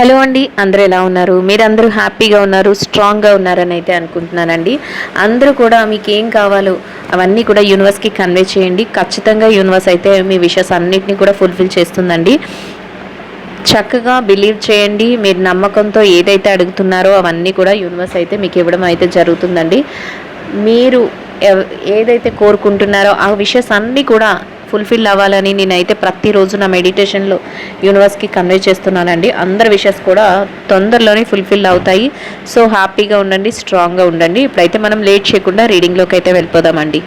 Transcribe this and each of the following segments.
Hello అండి అందరూ ఎలా ఉన్నారు? మీరందరూ హ్యాపీగా ఉన్నారు స్ట్రాంగ్గా ఉన్నారని అయితే అనుకుంటున్నానండి. అందరూ కూడా మీకు ఏం కావాలో అవన్నీ కూడా యూనివర్స్కి కన్వే చేయండి. ఖచ్చితంగా యూనివర్స్ అయితే మీ విషెస్ అన్నిటిని కూడా ఫుల్ఫిల్ చేస్తుందండి. చక్కగా బిలీవ్ చేయండి. మీరు నమ్మకంతో ఏదైతే అడుగుతున్నారో అవన్నీ కూడా యూనివర్స్ అయితే మీకు ఇవ్వడం అయితే జరుగుతుందండి. మీరు ఎవ- ఏదైతే కోరుకుంటున్నారో ఆ విషయస్ అన్నీ కూడా ఫుల్ఫిల్ అవ్వాలని నేనైతే ప్రతిరోజు నా మెడిటేషన్లో యూనివర్స్కి కన్వే చేస్తున్నానండి. అందరి విషయస్ కూడా తొందరలోనే ఫుల్ఫిల్ అవుతాయి. సో హ్యాపీగా ఉండండి స్ట్రాంగ్గా ఉండండి. ఇప్పుడైతే మనం లేట్ చేయకుండా రీడింగ్లోకి అయితే వెళ్ళిపోదామండి.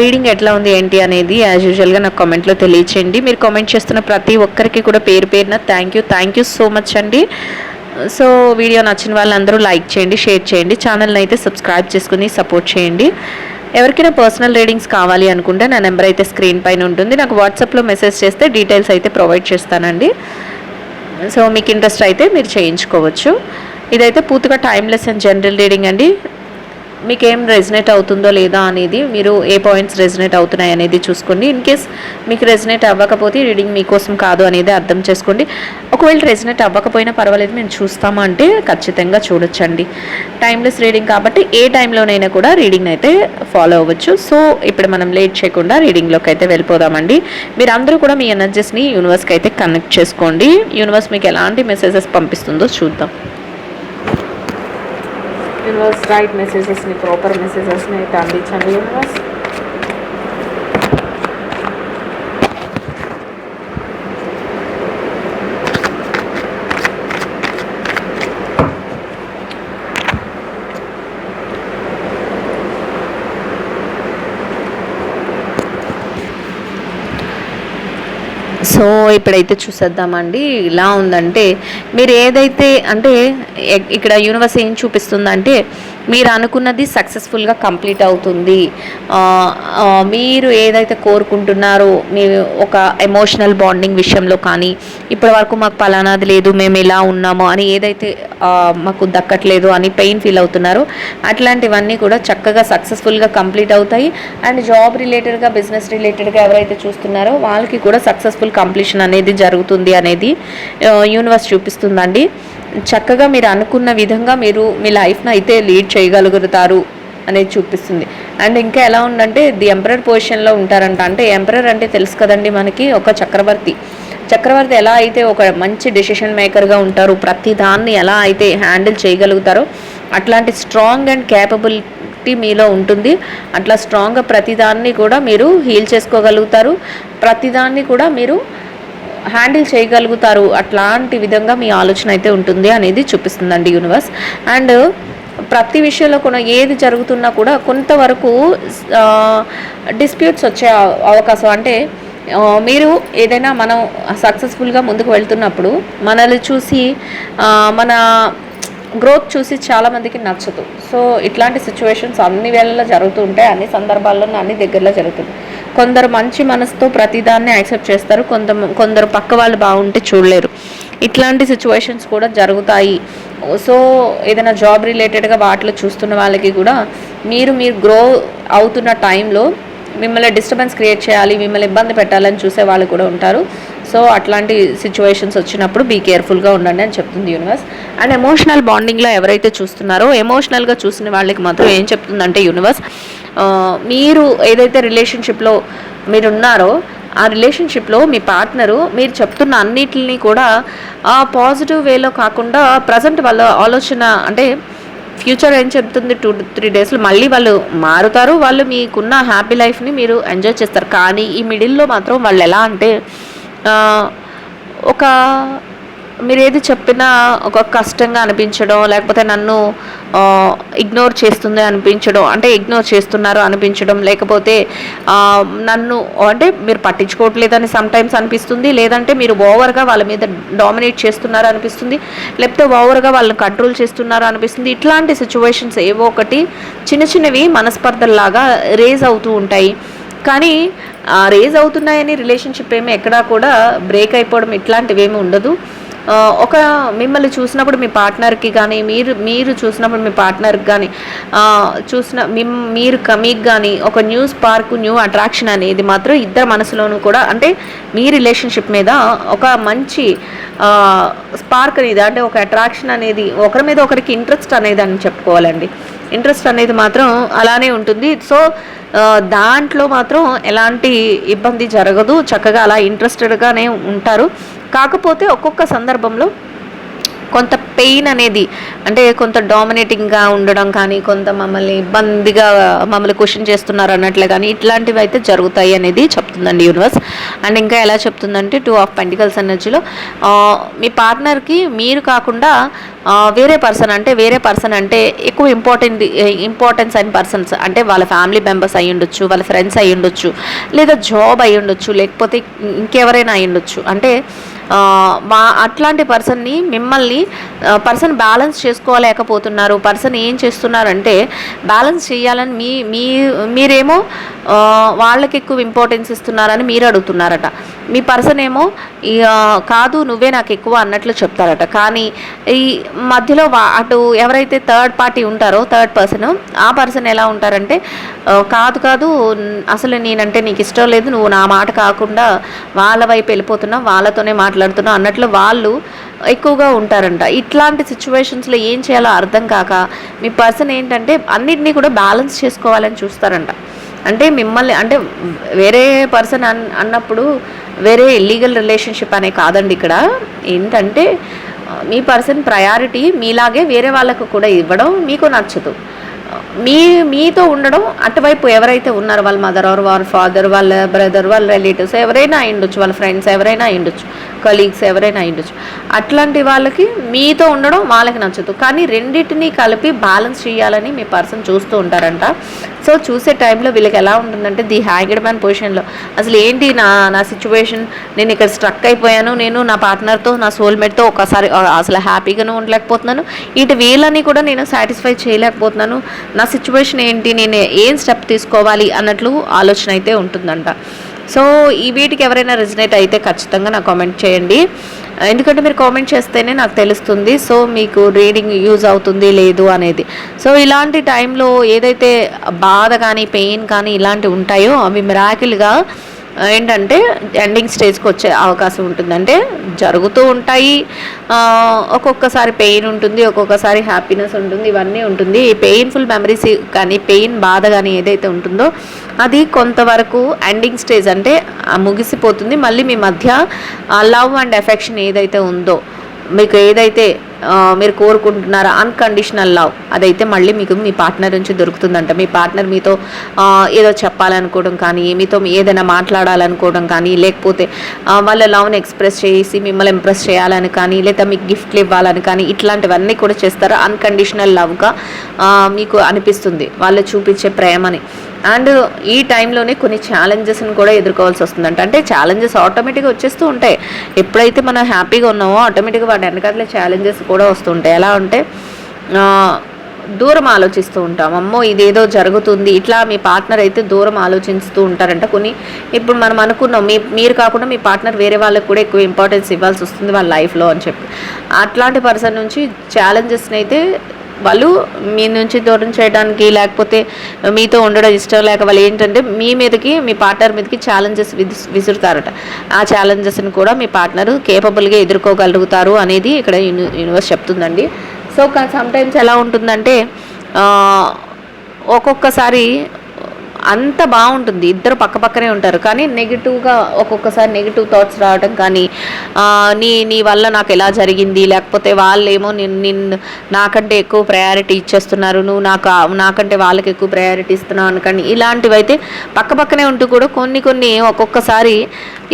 రీడింగ్ ఎట్లా ఉంది ఏంటి అనేది యాజ్ యూజువల్గా నాకు కామెంట్లో తెలియచేయండి. మీరు కామెంట్ చేస్తున్న ప్రతి ఒక్కరికి కూడా పేరు పేరున thank you thank you so much అండి. సో వీడియో నచ్చిన వాళ్ళందరూ లైక్ చేయండి షేర్ చేయండి. ఛానల్ని అయితే సబ్స్క్రైబ్ చేసుకుని సపోర్ట్ చేయండి. ఎవరికైనా పర్సనల్ రీడింగ్స్ కావాలి అనుకుంటే నా నెంబర్ అయితే స్క్రీన్ పైన ఉంటుంది. నాకు వాట్సాప్లో మెసేజ్ చేస్తే డీటెయిల్స్ అయితే ప్రొవైడ్ చేస్తానండి. సో మీకు ఇంట్రెస్ట్ అయితే మీరు చేయించుకోవచ్చు. ఇదైతే పూర్తిగా టైమ్లెస్ అండ్ జనరల్ రీడింగ్ అండి. మీకు ఏం రెజినేట్ అవుతుందో లేదా అనేది మీరు ఏ పాయింట్స్ రెజినేట్ అవుతున్నాయి అనేది చూసుకోండి. ఇన్ కేస్ మీకు రెజినేట్ అవ్వకపోతే రీడింగ్ మీకోసం కాదు అనేది అర్థం చేసుకోండి. ఒకవేళ రెజినేట్ అవ్వకపోయినా పర్వాలేదు మేము చూస్తామంటే ఖచ్చితంగా చూడొచ్చండి. టైమ్లెస్ రీడింగ్ కాబట్టి ఏ టైంలోనైనా కూడా రీడింగ్ అయితే ఫాలో అవ్వచ్చు. సో ఇప్పుడు మనం లేట్ చేయకుండా రీడింగ్లోకి అయితే వెళ్ళిపోదామండి. మీరు అందరూ కూడా మీ ఎనర్జీస్ని యూనివర్స్కి అయితే కనెక్ట్ చేసుకోండి. యూనివర్స్ మీకు ఎలాంటి మెసేజెస్ పంపిస్తుందో చూద్దాం. यूनिवर्स राइट मैसेजेस ने प्रॉपर मैसेजेस ने तांबी चंद यूनिवर्स సో ఇప్పుడైతే చూసేద్దామండి. ఇలా ఉందంటే మీరు ఏదైతే అంటే ఇక్కడ యూనివర్స్ ఏం చూపిస్తుందంటే మీరు అనుకున్నది సక్సెస్ఫుల్గా కంప్లీట్ అవుతుంది. మీరు ఏదైతే కోరుకుంటున్నారో మీ ఒక ఎమోషనల్ బాండింగ్ విషయంలో కానీ ఇప్పటి వరకు మాకు పలానాది లేదు మేము ఇలా ఉన్నాము అని ఏదైతే మాకు దక్కట్లేదు అని పెయిన్ ఫీల్ అవుతున్నారో అట్లాంటివన్నీ కూడా చక్కగా సక్సెస్ఫుల్గా కంప్లీట్ అవుతాయి. అండ్ జాబ్ రిలేటెడ్గా బిజినెస్ రిలేటెడ్గా ఎవరైతే చూస్తున్నారో వాళ్ళకి కూడా సక్సెస్ఫుల్ కంప్లీషన్ అనేది జరుగుతుంది అనేది యూనివర్స్ చూపిస్తుందండి. చక్కగా మీరు అనుకున్న విధంగా మీరు మీ లైఫ్ని అయితే లీడ్ చేయగలుగుతారు అనేది చూపిస్తుంది. అండ్ ఇంకా ఎలా ఉందంటే ది ఎంపరర్ పొజిషన్లో ఉంటారంట. అంటే ఎంపరర్ అంటే తెలుసు కదండి మనకి ఒక చక్రవర్తి. చక్రవర్తి ఎలా అయితే ఒక మంచి డెసిషన్ మేకర్గా ఉంటారు ప్రతి దాన్ని ఎలా అయితే హ్యాండిల్ చేయగలుగుతారో అట్లాంటి స్ట్రాంగ్ అండ్ క్యాపబిలిటీ మీలో ఉంటుంది. అట్లా స్ట్రాంగ్గా ప్రతిదాన్ని కూడా మీరు హీల్ చేసుకోగలుగుతారు. ప్రతిదాన్ని కూడా మీరు హ్యాండిల్ చేయగలుగుతారు అట్లాంటి విధంగా మీ ఆలోచన అయితే ఉంటుంది అనేది చూపిస్తుందండి యూనివర్స్. అండ్ ప్రతి విషయంలో కూడా ఏది జరుగుతున్నా కూడా కొంతవరకు డిస్ప్యూట్స్ వచ్చే అవకాశం. అంటే మీరు ఏదైనా మనం సక్సెస్ఫుల్గా ముందుకు వెళ్తున్నప్పుడు మనల్ని చూసి మన గ్రోత్ చూసి చాలామందికి నచ్చదు. సో ఇట్లాంటి సిచ్యువేషన్స్ అన్ని వేళల్లో జరుగుతూ ఉంటాయి. అన్ని సందర్భాల్లోనూ అన్ని దగ్గరలో జరుగుతుంది. కొందరు మంచి మనసుతో ప్రతిదాన్ని యాక్సెప్ట్ చేస్తారు. కొంత కొందరు పక్క వాళ్ళు బాగుంటే చూడలేరు. ఇట్లాంటి సిచ్యువేషన్స్ కూడా జరుగుతాయి. సో ఏదైనా జాబ్ రిలేటెడ్గా వాటిలో చూస్తున్న వాళ్ళకి కూడా మీరు మీరు గ్రో అవుతున్న టైంలో మిమ్మల్ని డిస్టర్బెన్స్ క్రియేట్ చేయాలి మిమ్మల్ని ఇబ్బంది పెట్టాలని చూసే వాళ్ళు కూడా ఉంటారు. సో అట్లాంటి సిచ్యువేషన్స్ వచ్చినప్పుడు బీ కేర్ఫుల్గా ఉండండి అని చెప్తుంది యూనివర్స్ అండ్ ఎమోషనల్ బాండింగ్లో ఎవరైతే చూస్తున్నారో ఎమోషనల్గా చూసిన వాళ్ళకి మాత్రం ఏం చెప్తుందంటే యూనివర్స్ మీరు ఏదైతే రిలేషన్షిప్లో మీరు ఉన్నారో ఆ రిలేషన్షిప్లో మీ పార్ట్నరు మీరు చెప్తున్న అన్నిటిని కూడా ఆ పాజిటివ్ వేలో కాకుండా ప్రజెంట్ వాళ్ళ ఆలోచన అంటే ఫ్యూచర్ ఏం చెప్తుంది టూ త్రీ డేస్లో మళ్ళీ వాళ్ళు మారుతారు వాళ్ళు మీకున్న హ్యాపీ లైఫ్ని మీరు ఎంజాయ్ చేస్తారు. కానీ ఈ మిడిల్లో మాత్రం వాళ్ళు ఎలా అంటే ఒక మీరు ఏది చెప్పినా ఒక కష్టంగా అనిపించడం లేకపోతే నన్ను ఇగ్నోర్ చేస్తుంది అనిపించడం అంటే ఇగ్నోర్ చేస్తున్నారు అనిపించడం లేకపోతే నన్ను అంటే మీరు పట్టించుకోవట్లేదని సమ్టైమ్స్ అనిపిస్తుంది లేదంటే మీరు ఓవర్గా వాళ్ళ మీద డామినేట్ చేస్తున్నారు అనిపిస్తుంది లేకపోతే ఓవర్గా వాళ్ళని కంట్రోల్ చేస్తున్నారు అనిపిస్తుంది. ఇట్లాంటి సిచ్యువేషన్స్ ఏవో ఒకటి చిన్న చిన్నవి మనస్పర్ధల్లాగా రేజ్ అవుతూ ఉంటాయి. కానీ రేజ్ అవుతున్నాయని రిలేషన్షిప్ ఏమి ఎక్కడా కూడా బ్రేక్ అయిపోవడం ఇట్లాంటివి ఏమి ఉండదు ఒక మిమ్మల్ని చూసినప్పుడు మీ పార్ట్నర్కి కానీ మీరు మీరు చూసినప్పుడు మీ పార్ట్నర్కి కానీ చూసిన మిమ్ మీరు మీకు కానీ ఒక న్యూ స్పార్క్ న్యూ అట్రాక్షన్ అనేది మాత్రం ఇద్దరు మనసులోనూ కూడా అంటే మీ రిలేషన్షిప్ మీద ఒక మంచి స్పార్క్ అనేది అంటే ఒక అట్రాక్షన్ అనేది ఒకరి మీద ఒకరికి ఇంట్రెస్ట్ అనేది అని చెప్పుకోవాలండి. ఇంట్రెస్ట్ అనేది మాత్రం అలానే ఉంటుంది. సో దాంట్లో మాత్రం ఎలాంటి ఇబ్బంది జరగదు. చక్కగా అలా ఇంట్రెస్టెడ్గానే ఉంటారు. కాకపోతే ఒక్కొక్క సందర్భంలో కొంత పెయిన్ అనేది అంటే కొంత డామినేటింగ్గా ఉండడం కానీ కొంత మమ్మల్ని ఇబ్బందిగా మమ్మల్ని క్వశ్చన్ చేస్తున్నారు అన్నట్లు కానీ ఇట్లాంటివి అయితే జరుగుతాయి అనేది చెప్తుందండి యూనివర్స్ అండ్ ఇంకా ఎలా చెప్తుందంటే టూ ఆఫ్ పెంటికల్స్ ఎనర్జీలో మీ పార్ట్నర్కి మీరు కాకుండా వేరే పర్సన్ అంటే వేరే పర్సన్ అంటే ఎక్కువ ఇంపార్టెంట్ ఇంపార్టెన్స్ అయిన పర్సన్స్ అంటే వాళ్ళ ఫ్యామిలీ మెంబర్స్ అయి ఉండొచ్చు వాళ్ళ ఫ్రెండ్స్ అయి ఉండొచ్చు లేదా జాబ్ అయి ఉండొచ్చు లేకపోతే ఇంకెవరైనా అయి ఉండొచ్చు. అంటే మా అట్లాంటి పర్సన్ని మిమ్మల్ని పర్సన్ బ్యాలెన్స్ చేసుకోలేకపోతున్నారు. పర్సన్ ఏం చేస్తున్నారంటే బ్యాలెన్స్ చేయాలని మీ మీ మీరేమో వాళ్ళకి ఎక్కువ ఇంపార్టెన్స్ ఇస్తున్నారని మీరు అడుగుతున్నారట. మీ పర్సన్ ఏమో కాదు నువ్వే నాకు ఎక్కువ అన్నట్లు చెప్తారట. కానీ ఈ మధ్యలో వా- అటు ఎవరైతే థర్డ్ పార్టీ ఉంటారో థర్డ్ పర్సన్ ఆ పర్సన్ ఎలా ఉంటారంటే కాదు కాదు అసలు నేనంటే నీకు ఇష్టం లేదు నువ్వు నా మాట కాకుండా వాళ్ళ వైపు వెళ్ళిపోతున్నావు వాళ్ళతోనే మాట్లాడుతున్నా అన్నట్లు వాళ్ళు ఎక్కువగా ఉంటారంట. ఇట్లాంటి సిచ్యువేషన్స్లో ఏం చేయాలో అర్థం కాక మీ పర్సన్ ఏంటంటే అన్నిటినీ కూడా బ్యాలెన్స్ చేసుకోవాలని చూస్తారంట. అంటే మిమ్మల్ని అంటే వేరే పర్సన్ అన్ అన్నప్పుడు వేరే ఇల్లీగల్ రిలేషన్షిప్ అనే కాదండి ఇక్కడ. ఏంటంటే మీ పర్సన్ ప్రయారిటీ మీలాగే వేరే వాళ్ళకు కూడా ఇవ్వడం మీకు నచ్చదు. మీ మీతో ఉండడం అటువైపు ఎవరైతే ఉన్నారో వాళ్ళ మదర్ ఆర్ వాళ్ళ ఫాదర్ వాళ్ళ బ్రదర్ వాళ్ళ రిలేటివ్స్ ఎవరైనా అయ్యుండొచ్చు వాళ్ళ ఫ్రెండ్స్ ఎవరైనా అయ్యుండొచ్చు. కలీగ్స్ ఎవరైనా అయి ఉండొచ్చు అట్లాంటి వాళ్ళకి మీతో ఉండడం వాళ్ళకి నచ్చదు. కానీ రెండింటిని కలిపి బ్యాలెన్స్ చేయాలని మీ పర్సన్ చూస్తూ ఉంటారంట. సో చూసే టైంలో వీళ్ళకి ఎలా ఉంటుందంటే ది హ్యాంగ్డ్ మ్యాన్ పొజిషన్లో అసలు ఏంటి నా నా సిచ్యువేషన్ నేను ఇక్కడ స్ట్రక్ అయిపోయాను. నేను నా పార్ట్నర్తో నా సోల్మేట్తో ఒకసారి అసలు హ్యాపీగానే ఉండలేకపోతున్నాను. ఇటు వీళ్ళని కూడా నేను సాటిస్ఫై చేయలేకపోతున్నాను. నా సిచ్యువేషన్ ఏంటి? నేను ఏం స్టెప్ తీసుకోవాలి? అన్నట్లు ఆలోచన అయితే ఉంటుందంట. సో ఈ వీటికి ఎవరైనా రిజనేట్ అయితే ఖచ్చితంగా నాకు కామెంట్ చేయండి. ఎందుకంటే మీరు కామెంట్ చేస్తేనే నాకు తెలుస్తుంది సో మీకు రీడింగ్ యూజ్ అవుతుంది లేదు అనేది. సో ఇలాంటి టైంలో ఏదైతే బాధ కానీ పెయిన్ కానీ ఇలాంటివి ఉంటాయో అవి మిరాకిల్గా ఏంటంటే ఎండింగ్ స్టేజ్కి వచ్చే అవకాశం ఉంటుంది అంటే జరుగుతూ ఉంటాయి. ఒక్కొక్కసారి పెయిన్ ఉంటుంది ఒక్కొక్కసారి హ్యాపీనెస్ ఉంటుంది ఇవన్నీ ఉంటుంది. ఈ పెయిన్ఫుల్ మెమరీస్ కానీ పెయిన్ బాధ కానీ ఏదైతే ఉంటుందో అది కొంతవరకు ఎండింగ్ స్టేజ్ అంటే ముగిసిపోతుంది. మళ్ళీ మీ మధ్య లవ్ అండ్ ఎఫెక్షన్ ఏదైతే ఉందో మీకు ఏదైతే మీరు కోరుకుంటున్నారా? అన్కండిషనల్ లవ్ అదైతే మళ్ళీ మీకు మీ పార్ట్నర్ నుంచి దొరుకుతుందంట. మీ పార్ట్నర్ మీతో ఏదో చెప్పాలనుకోవడం కానీ మీతో ఏదైనా మాట్లాడాలనుకోవడం కానీ లేకపోతే వాళ్ళ లవ్ని ఎక్స్ప్రెస్ చేసి మిమ్మల్ని ఇంప్రెస్ చేయాలని కానీ లేదా మీకు గిఫ్ట్లు ఇవ్వాలని కానీ ఇట్లాంటివన్నీ కూడా చేస్తారు? అన్కండిషనల్ లవ్గా మీకు అనిపిస్తుంది. వాళ్ళు చూపించే ప్రేమని. అండ్ ఈ టైంలోనే కొన్ని ఛాలెంజెస్ని కూడా ఎదుర్కోవాల్సి వస్తుందంట. అంటే ఛాలెంజెస్ ఆటోమేటిక్గా వచ్చేస్తూ ఉంటాయి. ఎప్పుడైతే మనం హ్యాపీగా ఉన్నామో ఆటోమేటిక్గా వాటి వెనకాల ఛాలెంజెస్ కూడా వస్తుంటాయి. ఎలా అంటే దూరం ఆలోచిస్తూ ఉంటాం. అమ్మో ఇదేదో జరుగుతుంది. ఇట్లా మీ పార్ట్నర్ అయితే దూరం ఆలోచిస్తూ ఉంటారంట. కొన్ని ఇప్పుడు మనం అనుకున్నాం మీ మీరు కాకుండా మీ పార్ట్నర్ వేరే వాళ్ళకి కూడా ఎక్కువ ఇంపార్టెన్స్ ఇవ్వాల్సి వస్తుంది వాళ్ళ లైఫ్లో అని చెప్పి. అట్లాంటి పర్సన్ నుంచి ఛాలెంజెస్ని అయితే వాళ్ళు మీ నుంచి దూరం చేయడానికి లేకపోతే మీతో ఉండడం ఇష్టం లేక వాళ్ళు ఏంటంటే మీ మీదకి మీ పార్ట్నర్ మీదకి ఛాలెంజెస్ విసురుతారట. ఆ ఛాలెంజెస్ని కూడా మీ పార్ట్నర్ కేపబుల్గా ఎదుర్కోగలుగుతారు అనేది ఇక్కడ యూని యూనివర్స్ చెప్తుందండి. సో సమ్ టైమ్స్ ఎలా ఉంటుందంటే ఒక్కొక్కసారి అంత బాగుంటుంది. ఇద్దరు పక్క పక్కనే ఉంటారు. కానీ నెగిటివ్గా ఒక్కొక్కసారి నెగిటివ్ థాట్స్ రావడం కానీ నీ నీ వల్ల నాకు ఎలా జరిగింది? లేకపోతే వాళ్ళేమో నిన్ను నిన్ను నాకంటే ఎక్కువ ప్రయారిటీ ఇచ్చేస్తున్నారు. నువ్వు నాకు నాకంటే వాళ్ళకి ఎక్కువ ప్రయారిటీ ఇస్తున్నావు అనుకోండి. ఇలాంటివైతే పక్క పక్కనే ఉంటూ కూడా కొన్ని కొన్ని ఒక్కొక్కసారి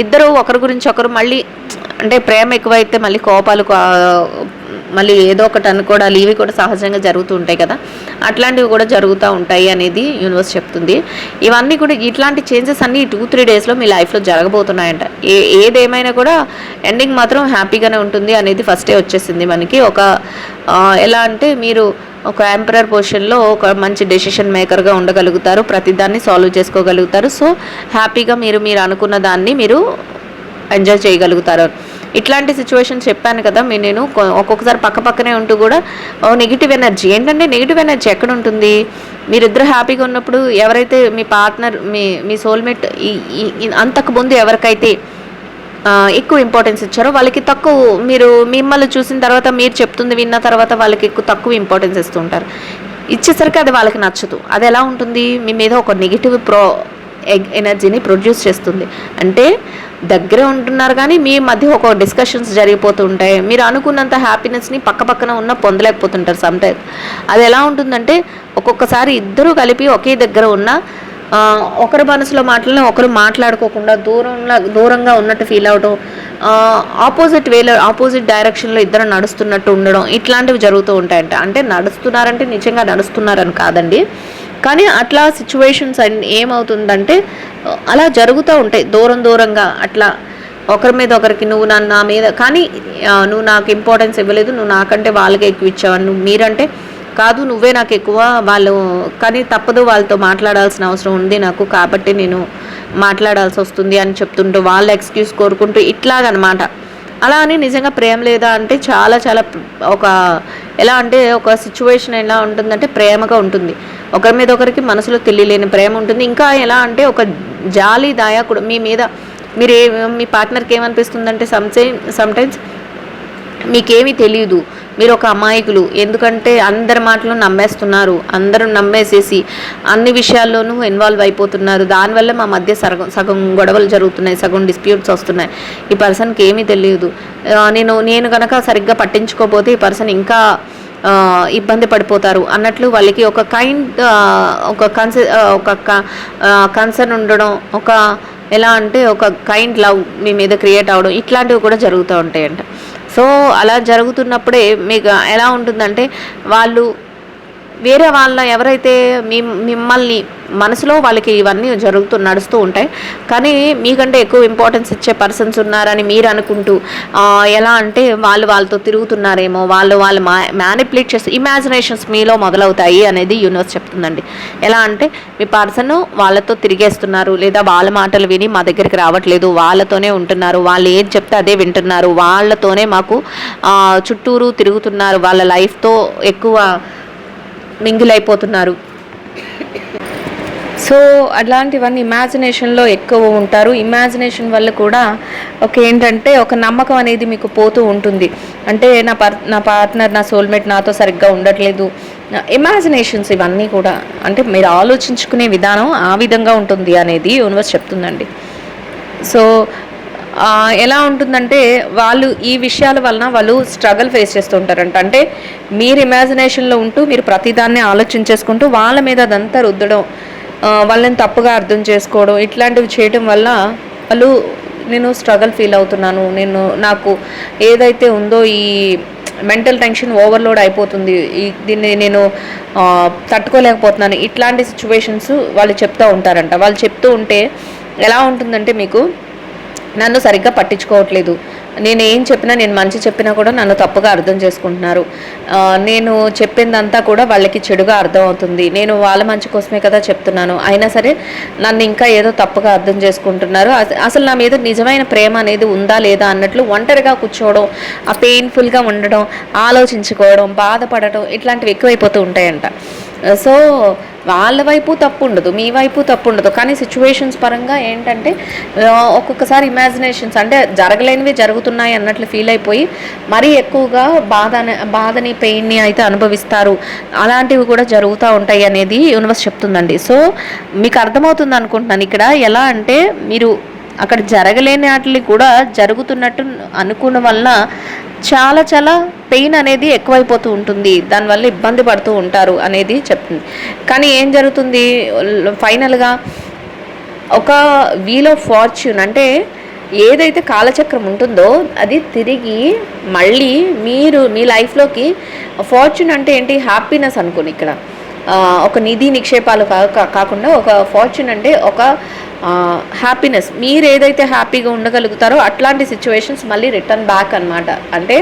ఇద్దరు ఒకరి గురించి ఒకరు మళ్ళీ అంటే ప్రేమ ఎక్కువైతే మళ్ళీ కోపాలు మళ్ళీ ఏదో ఒకటి అనుకోవడాలు ఇవి కూడా సహజంగా జరుగుతూ ఉంటాయి కదా. అట్లాంటివి కూడా జరుగుతూ ఉంటాయి అనేది యూనివర్స్ చెప్తుంది. ఇవన్నీ కూడా ఇట్లాంటి చేంజెస్ అన్నీ టూ త్రీ డేస్లో మీ లైఫ్లో జరగబోతున్నాయంట. ఏ ఏదేమైనా కూడా ఎండింగ్ మాత్రం హ్యాపీగానే ఉంటుంది అనేది ఫస్టే వచ్చేసింది మనకి. ఒక ఎలా అంటే మీరు ఒక ఎంపరర్ పొజిషన్లో ఒక మంచి డెసిషన్ మేకర్గా ఉండగలుగుతారు. ప్రతిదాన్ని సాల్వ్ చేసుకోగలుగుతారు. సో హ్యాపీగా మీరు మీరు అనుకున్న దాన్ని మీరు ఎంజాయ్ చేయగలుగుతారు. ఇట్లాంటి సిచ్యువేషన్ చెప్పాను కదా మీ నేను ఒక్కొక్కసారి పక్క పక్కనే ఉంటూ కూడా నెగిటివ్ ఎనర్జీ ఏంటంటే నెగిటివ్ ఎనర్జీ ఎక్కడ ఉంటుంది? మీరిద్దరు హ్యాపీగా ఉన్నప్పుడు ఎవరైతే మీ పార్ట్నర్ మీ మీ సోల్మేట్ అంతకు ముందు ఎవరికైతే ఎక్కువ ఇంపార్టెన్స్ ఇచ్చారో వాళ్ళకి తక్కువ మీరు మిమ్మల్ని చూసిన తర్వాత మీరు చెప్తుంది విన్న తర్వాత వాళ్ళకి ఎక్కువ తక్కువ ఇంపార్టెన్స్ ఇస్తుంటారు ఇచ్చేసరికి అది వాళ్ళకి నచ్చదు. అది ఎలా ఉంటుంది? మీ మీద ఒక నెగిటివ్ ప్రో ఎగ్ ఎనర్జీని ప్రొడ్యూస్ చేస్తుంది. అంటే దగ్గరే ఉంటున్నారు కానీ మీ మధ్య ఒక డిస్కషన్స్ జరిగిపోతూ ఉంటాయి మీరు అనుకున్నంత హ్యాపీనెస్ని పక్క పక్కన ఉన్న పొందలేకపోతుంటారు సమ్టైమ్స్ అది ఎలా ఉంటుందంటే ఒక్కొక్కసారి ఇద్దరూ కలిపి ఒకే దగ్గర ఉన్న ఒకరి మనసులో మాటలను ఒకరు మాట్లాడుకోకుండా దూరంగా దూరంగా ఉన్నట్టు ఫీల్ అవడం ఆపోజిట్ వేలో ఆపోజిట్ డైరెక్షన్లో ఇద్దరు నడుస్తున్నట్టు ఉండడం ఇట్లాంటివి జరుగుతూ ఉంటాయంట. అంటే నడుస్తున్నారంటే నిజంగా నడుస్తున్నారని కాదండి. కానీ అట్లా సిచ్యువేషన్స్ ఏమవుతుందంటే అలా జరుగుతూ ఉంటాయి. దూరం దూరంగా అట్లా ఒకరి మీద ఒకరికి నువ్వు నన్ను నా మీద కానీ నువ్వు నాకు ఇంపార్టెన్స్ ఇవ్వలేదు నువ్వు నాకంటే వాళ్ళకే ఎక్కువ ఇచ్చావు నువ్వు మీరంటే కాదు నువ్వే నాకు ఎక్కువ వాళ్ళు కానీ తప్పదు వాళ్ళతో మాట్లాడాల్సిన అవసరం ఉంది నాకు కాబట్టి నేను మాట్లాడాల్సి వస్తుంది అని చెప్తుంటూ వాళ్ళ ఎక్స్క్యూజ్ కోరుకుంటూ ఇట్లాగనమాట. అలా అని నిజంగా ప్రేమ లేదా అంటే చాలా చాలా ఒక ఎలా అంటే ఒక సిచ్యువేషన్ ఎలా ఉంటుందంటే ప్రేమగా ఉంటుంది. ఒకరి మీద ఒకరికి మనసులో తెలియలేని ప్రేమ ఉంటుంది. ఇంకా ఎలా అంటే ఒక జాలి దాయకుడు మీ మీద మీరు ఏ మీ పార్ట్నర్కి ఏమనిపిస్తుందంటే సమ్టైమ్ సమ్టైమ్స్ మీకేమీ తెలియదు మీరు ఒక అమాయకులు. ఎందుకంటే అందరి మాటలు నమ్మేస్తున్నారు. అందరూ నమ్మేసేసి అన్ని విషయాల్లోనూ ఇన్వాల్వ్ అయిపోతున్నారు. దానివల్ల మా మధ్య సగం సగం గొడవలు జరుగుతున్నాయి. సగం డిస్ప్యూట్స్ వస్తున్నాయి. ఈ పర్సన్కి ఏమీ తెలియదు నేను నేను కనుక సరిగ్గా పట్టించుకోకపోతే ఈ పర్సన్ ఇంకా ఇబ్బంది పడిపోతారు అన్నట్లు వాళ్ళకి ఒక కైండ్ ఒక కన్స ఒక కన్సర్న్ ఉండడం ఒక ఎలా అంటే ఒక కైండ్ లవ్ మీ మీద క్రియేట్ అవ్వడం ఇట్లాంటివి కూడా జరుగుతూ ఉంటాయంట. సో అలా జరుగుతున్నప్పుడే మీకు ఎలా ఉంటుందంటే వాళ్ళు వేరే వాళ్ళ ఎవరైతే మీ మిమ్మల్ని మనసులో వాళ్ళకి ఇవన్నీ జరుగుతూ నడుస్తూ ఉంటాయి కానీ మీకంటే ఎక్కువ ఇంపార్టెన్స్ ఇచ్చే పర్సన్స్ ఉన్నారని మీరు అనుకుంటూ ఎలా అంటే వాళ్ళు వాళ్ళతో తిరుగుతున్నారేమో వాళ్ళు వాళ్ళు మా మ్యానిపులేట్ చేస్తే ఇమాజినేషన్స్ మీలో మొదలవుతాయి అనేది యూనివర్స్ చెప్తుందండి. ఎలా అంటే మీ పర్సన్ వాళ్ళతో తిరిగేస్తున్నారు లేదా వాళ్ళ మాటలు విని మా దగ్గరికి రావట్లేదు వాళ్ళతోనే ఉంటున్నారు వాళ్ళు ఏం చెప్తే అదే వింటున్నారు వాళ్ళతోనే మాకు చుట్టూరు తిరుగుతున్నారు వాళ్ళ లైఫ్తో ఎక్కువ మింగిల్ అయిపోతున్నారు సో అలాంటివన్నీ ఇమాజినేషన్లో ఎక్కువ ఉంటారు. ఇమాజినేషన్ వల్ల కూడా ఒక ఏంటంటే ఒక నమ్మకం అనేది మీకు పోతూ ఉంటుంది. అంటే నా పర్ నా పార్ట్నర్ నా సోల్మేట్ నాతో సరిగ్గా ఉండట్లేదు. ఇమాజినేషన్స్ ఇవన్నీ కూడా అంటే మీరు ఆలోచించుకునే విధానం ఆ విధంగా ఉంటుంది అనేది యూనివర్స్ చెప్తుందండి. సో ఎలా ఉంటుందంటే వాళ్ళు ఈ విషయాల వలన వాళ్ళు స్ట్రగుల్ ఫేస్ చేస్తుంటారంట అంటే మీరు ఇమాజినేషన్లో ఉంటూ మీరు ప్రతిదాన్ని ఆలోచించేసుకుంటూ వాళ్ళ మీద అదంతా రుద్దడం వాళ్ళని తప్పుగా అర్థం చేసుకోవడం ఇట్లాంటివి చేయడం వల్ల వాళ్ళు నేను స్ట్రగుల్ ఫీల్ అవుతున్నాను. నేను నాకు ఏదైతే ఉందో ఈ మెంటల్ టెన్షన్ ఓవర్లోడ్ అయిపోతుంది. ఈ దీన్ని నేను తట్టుకోలేకపోతున్నాను. ఇట్లాంటి సిచ్యువేషన్స్ వాళ్ళు చెప్తూ ఉంటారంట. వాళ్ళు చెప్తూ ఉంటే ఎలా ఉంటుందంటే మీకు నన్ను సరిగ్గా పట్టించుకోవట్లేదు. నేను ఏం చెప్పినా నేను మంచి చెప్పినా కూడా నన్ను తప్పుగా అర్థం చేసుకుంటున్నారు. నేను చెప్పిందంతా కూడా వాళ్ళకి చెడుగా అర్థం అవుతుంది నేను వాళ్ళ మంచి కోసమే కదా చెప్తున్నాను. అయినా సరే నన్ను ఇంకా ఏదో తప్పుగా అర్థం చేసుకుంటున్నారు. అసలు నా మీద నిజమైన ప్రేమ అనేది ఉందా లేదా అన్నట్లు ఒంటరిగా కూర్చోవడం ఆ పెయిన్ఫుల్గా ఉండడం ఆలోచించుకోవడం బాధపడటం ఇట్లాంటివి ఎక్కువైపోతూ ఉంటాయంట. సో వాళ్ళ వైపు తప్పు ఉండదు మీ వైపు తప్పు ఉండదు కానీ సిచ్యువేషన్స్ పరంగా ఏంటంటే ఒక్కొక్కసారి ఇమాజినేషన్స్ అంటే జరగలేనివి జరుగుతున్నాయి అన్నట్లు ఫీల్ అయిపోయి మరీ ఎక్కువగా బాధ బాధని పెయిన్ని అయితే అనుభవిస్తారు. అలాంటివి కూడా జరుగుతూ ఉంటాయి అనేది యూనివర్స్ చెప్తుందండి. సో మీకు అర్థమవుతుంది అనుకుంటున్నాను ఇక్కడ. ఎలా అంటే మీరు అక్కడ జరగలేని వాటిని కూడా జరుగుతున్నట్టు అనుకోవడం వల్ల చాలా చాలా పెయిన్ అనేది ఎక్కువైపోతూ ఉంటుంది దానివల్ల ఇబ్బంది పడుతూ ఉంటారు అనేది చెప్తుంది. కానీ ఏం జరుగుతుంది? ఫైనల్గా ఒక వీల్ ఆఫ్ ఫార్చ్యూన్ అంటే ఏదైతే కాలచక్రం ఉంటుందో అది తిరిగి మళ్ళీ మీరు మీ లైఫ్లోకి ఫార్చ్యూన్ అంటే ఏంటి? హ్యాపీనెస్ అనుకోని ఇక్కడ. ఒక నిధి నిక్షేపాలు కా- కా- కాకుండా ఒక ఫార్చ్యూన్ అంటే ఒక హ్యాపీనెస్ మీరు ఏదైతే హ్యాపీగా ఉండగలుగుతారో అట్లాంటి సిచ్యువేషన్స్ మళ్ళీ రిటర్న్ బ్యాక్ అన్నమాట. అంటే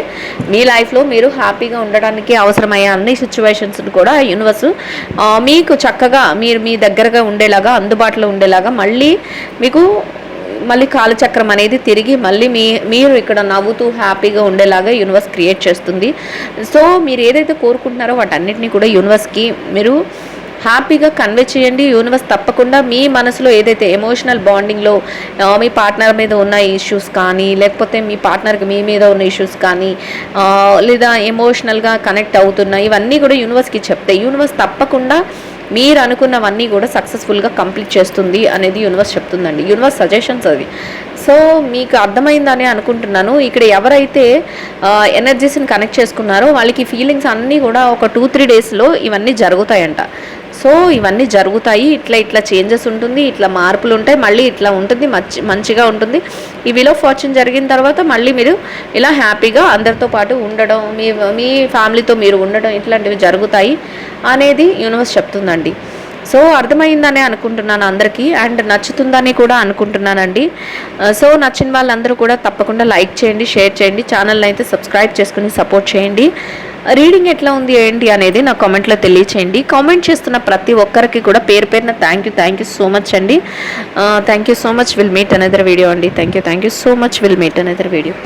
మీ లైఫ్లో మీరు హ్యాపీగా ఉండడానికి అవసరమయ్యే అన్ని సిచ్యువేషన్స్ కూడా యూనివర్స్ మీకు చక్కగా మీరు మీ దగ్గరగా ఉండేలాగా అందుబాటులో ఉండేలాగా మళ్ళీ మీకు మళ్ళీ కాలచక్రం అనేది తిరిగి మళ్ళీ మీ మీరు ఇక్కడ నవ్వుతూ హ్యాపీగా ఉండేలాగా యూనివర్స్ క్రియేట్ చేస్తుంది. సో మీరు ఏదైతే కోరుకుంటున్నారో వాటన్నిటిని కూడా యూనివర్స్కి మీరు హ్యాపీగా కన్వే చేయండి. యూనివర్స్ తప్పకుండా మీ మనసులో ఏదైతే ఎమోషనల్ బాండింగ్లో మీ పార్ట్నర్ మీద ఉన్న ఇష్యూస్ కానీ లేకపోతే మీ పార్ట్నర్కి మీ మీద ఉన్న ఇష్యూస్ కానీ లేదా ఎమోషనల్గా కనెక్ట్ అవుతున్న ఇవన్నీ కూడా యూనివర్స్కి చెప్తే యూనివర్స్ తప్పకుండా మీరు అనుకున్నవన్నీ కూడా సక్సెస్ఫుల్గా కంప్లీట్ చేస్తుంది అనేది యూనివర్స్ చెప్తుందండి. యూనివర్స్ సజెషన్స్ అది సో మీకు అర్థమైందని అనుకుంటున్నాను. ఇక్కడ ఎవరైతే ఎనర్జీస్ని కనెక్ట్ చేసుకున్నారో వాళ్ళకి ఫీలింగ్స్ అన్నీ కూడా ఒక టూ త్రీ డేస్లో ఇవన్నీ జరుగుతాయంట. సో ఇవన్నీ జరుగుతాయి. ఇట్లా ఇట్లా చేంజెస్ ఉంటుంది. ఇట్లా మార్పులు ఉంటాయి. మళ్ళీ ఇట్లా ఉంటుంది. మంచి మంచిగా ఉంటుంది. ఈ విలో ఫార్చ్యూన్ జరిగిన తర్వాత మళ్ళీ మీరు ఇలా హ్యాపీగా అందరితో పాటు ఉండడం మీ మీ ఫ్యామిలీతో మీరు ఉండడం ఇట్లాంటివి జరుగుతాయి అనేది యూనివర్స్ చెప్తుందండి. సో అర్థమైందనే అనుకుంటున్నాను అందరికీ అండ్ నచ్చుతుందని కూడా అనుకుంటున్నానండి. Uh, సో నచ్చిన వాళ్ళందరూ కూడా తప్పకుండా లైక్ చేయండి షేర్ చేయండి ఛానల్ని అయితే సబ్స్క్రైబ్ చేసుకుని సపోర్ట్ చేయండి. రీడింగ్ ఎట్లా ఉంది ఏంటి అనేది నా కామెంట్లో తెలియచేయండి. కామెంట్ చేస్తున్న ప్రతి ఒక్కరికి కూడా పేరు పేరున thank you thank you so much అండి. Thank you so much will meet another video అండి. Thank you thank you so much will meet another video